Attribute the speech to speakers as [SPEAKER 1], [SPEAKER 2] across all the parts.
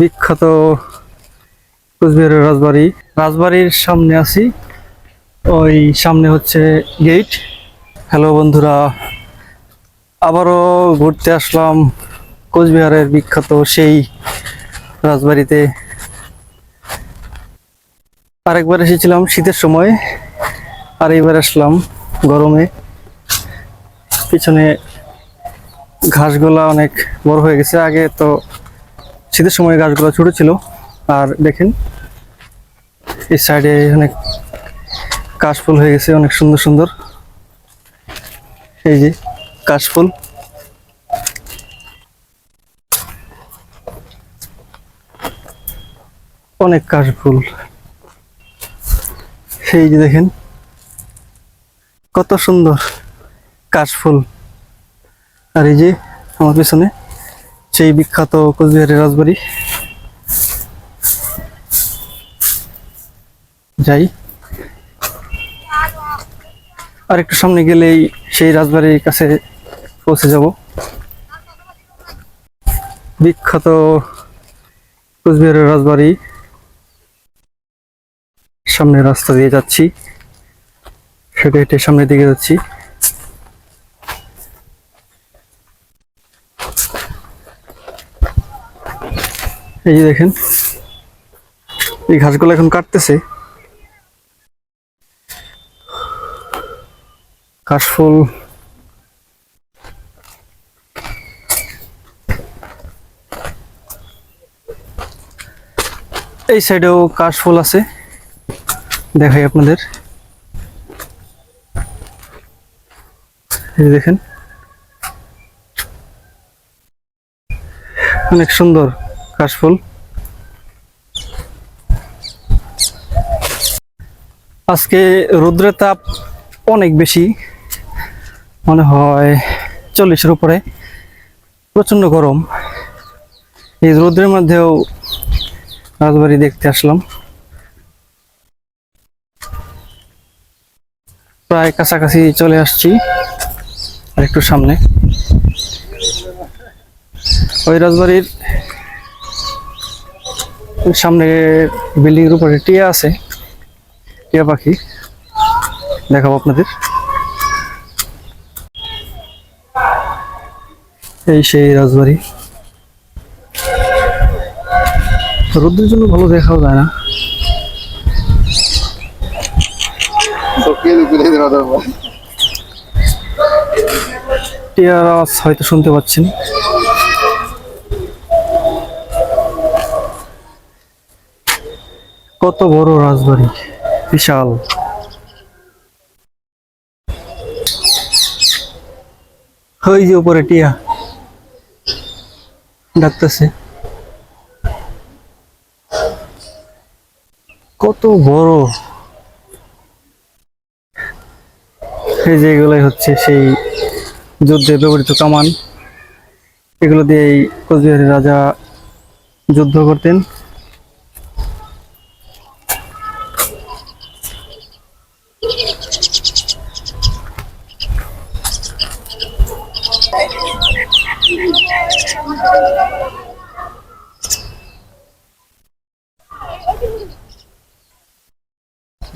[SPEAKER 1] বিখ্যাত কোচবিহারের রাজবাড়ি। রাজবাড়ির সামনে আছি। ওই সামনে হচ্ছে গেট হ্যালো বন্ধুরা, আবারও ঘুরতে আসলাম কোচবিহারের বিখ্যাত সেই রাজবাড়িতে। আরেকবার এসেছিলাম শীতের সময়, আর এইবার আসলাম গরমে। পিছনে ঘাসগুলা অনেক বড় হয়ে গেছে, আগে তো শীতের সময় গাছগুলো ছোট ছিল। আর দেখেন, এই সাইডে অনেক কাশফুল হয়ে গেছে, অনেক সুন্দর সুন্দর। এই যে কাশফুল অনেক কাশফুল সেই যে দেখেন, কত সুন্দর কাশফুল আর এই যে আমার পেছনে সেই বিখ্যাত কোচবিহারের রাজবাড়ি। যাই। আর একটু সামনে গেলেই সেই রাজবাড়ির কাছে পৌঁছে যাব। বিখ্যাত কোচবিহারের রাজবাড়ি। সামনে রাস্তা দিয়ে যাচ্ছি। হেঁটে হেঁটে সামনের দিকে যাচ্ছি। এই যে দেখেন, এই ঘাসগুলো এখন কাটতেছে। কাশফুল এই সাইডেও কাশফুল আছে। দেখাই আপনাদের। এই দেখেন। অনেক সুন্দর। কাশফুল আজকে রৌদ্রের তাপ অনেক বেশি, মনে হয় চল্লিশের উপরে, প্রচণ্ড গরম। এই রৌদ্রের মধ্যেও রাজবাড়ি দেখতে আসলাম। প্রায় কাছাকাছি চলে আসছি, আর একটু সামনে। ওই রাজবাড়ির সামনে বিল্ডিং এর উপরে টিয়া আছে টিয়া পাখি। দেখাবো আপনাদের। এই সেই রাজবাড়ি। রোদ্রের জন্য ভালো দেখাও যায় না। টিয়ার আওয়াজ হয়তো শুনতে পাচ্ছেন। কত বড় রাজবাড়ি বিশাল। ওই যে উপরে টিয়া। ডাকতেছে। কত বড়। এই যে এগুলোই হচ্ছে সেই যুদ্ধে ব্যবহৃত কামান। এগুলো দিয়েই কোচবিহারের রাজা যুদ্ধ করতেন।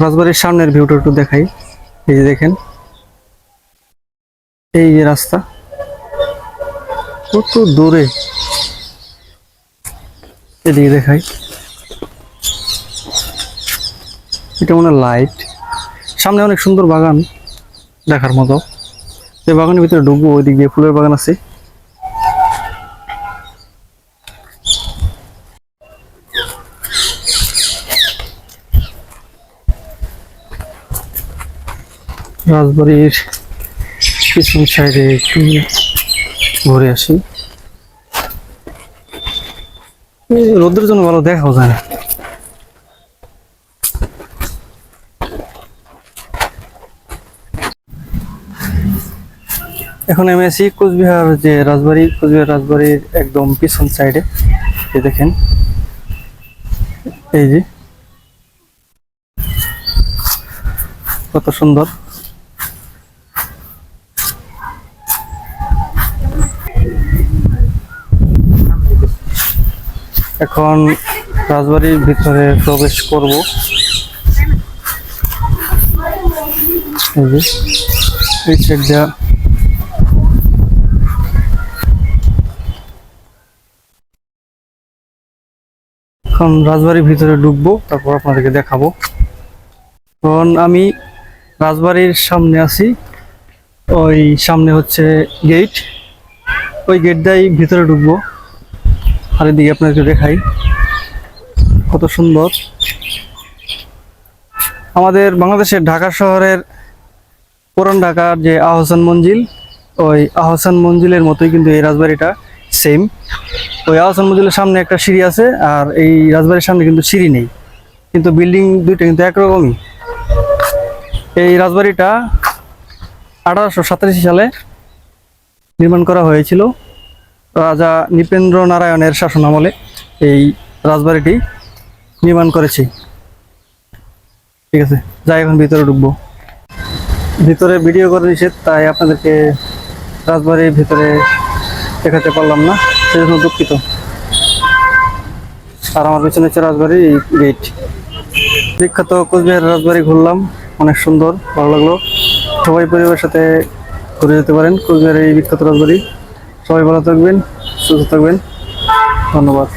[SPEAKER 1] রাজবাড়ির সামনের ভিউটা একটু দেখাই। এই যে দেখেন। এই যে রাস্তা। কত দূরে। এদিকে দেখাই। এটা মনে লাইট সামনে অনেক সুন্দর বাগান দেখার মতো। এই বাগানের ভিতরে ঢুকবো ওই দিক দিয়ে ফুলের বাগান আছে। রাজবাড়ির পিছন সাইডে একটু ঘুরে আসি। রোদ্রের জন্য ভালো দেখাও যায় না। এখন আমি আছি কোচবিহার যে রাজবাড়ি, কোচবিহার রাজবাড়ির একদম পিছন সাইডে এই দেখেন। এই যে। কত সুন্দর। এখন রাজবাড়ির ভিতরে প্রবেশ করব। এই যে। এই এখন রাজবাড়ির ভিতরে ঢুকবো, তারপর আপনাদেরকে দেখাবো। কারণ আমি রাজবাড়ির সামনে আছি, ওই সামনে হচ্ছে গেট ওই গেট দিয়েই ভিতরে ঢুকবো, আর এদিকে আপনাদেরকে দেখাই কত সুন্দর। আমাদের বাংলাদেশের ঢাকা শহরের পুরান ঢাকার যে আহসান মঞ্জিল, ওই আহসান মঞ্জিলের মতোই কিন্তু এই রাজবাড়িটা। সেম ওই আহসান মঞ্জিলের সামনে একটা সিঁড়ি আছে, আর এই রাজবাড়ির সামনে কিন্তু সিঁড়ি নেই। কিন্তু বিল্ডিং দুইটা কিন্তু একরকমই। এই রাজবাড়িটা আঠারোশো সাতাশি সালে নির্মাণ করা হয়েছিল। রাজা নৃপেন্দ্র নারায়ণের শাসন আমলে এই রাজবাড়িটি নির্মাণ করেছি। ঠিক আছে, যাই, এখন ভিতরে ঢুকবো। ভিতরে ভিডিও করে নিষেধ, তাই আপনাদেরকে রাজবাড়ির ভিতরে দেখাতে পারলাম না, সেই জন্য দুঃখিত। আর আমার পিছনে হচ্ছে রাজবাড়ির গেট বিখ্যাত কোচবিহার রাজবাড়ি ঘুরলাম, অনেক সুন্দর, ভালো লাগল। সবাই পরিবারের সাথে ঘুরে যেতে পারেন, কোচবিহারের এই বিখ্যাত রাজবাড়ি। সবাই ভালো থাকবেন, সুস্থ থাকবেন। ধন্যবাদ।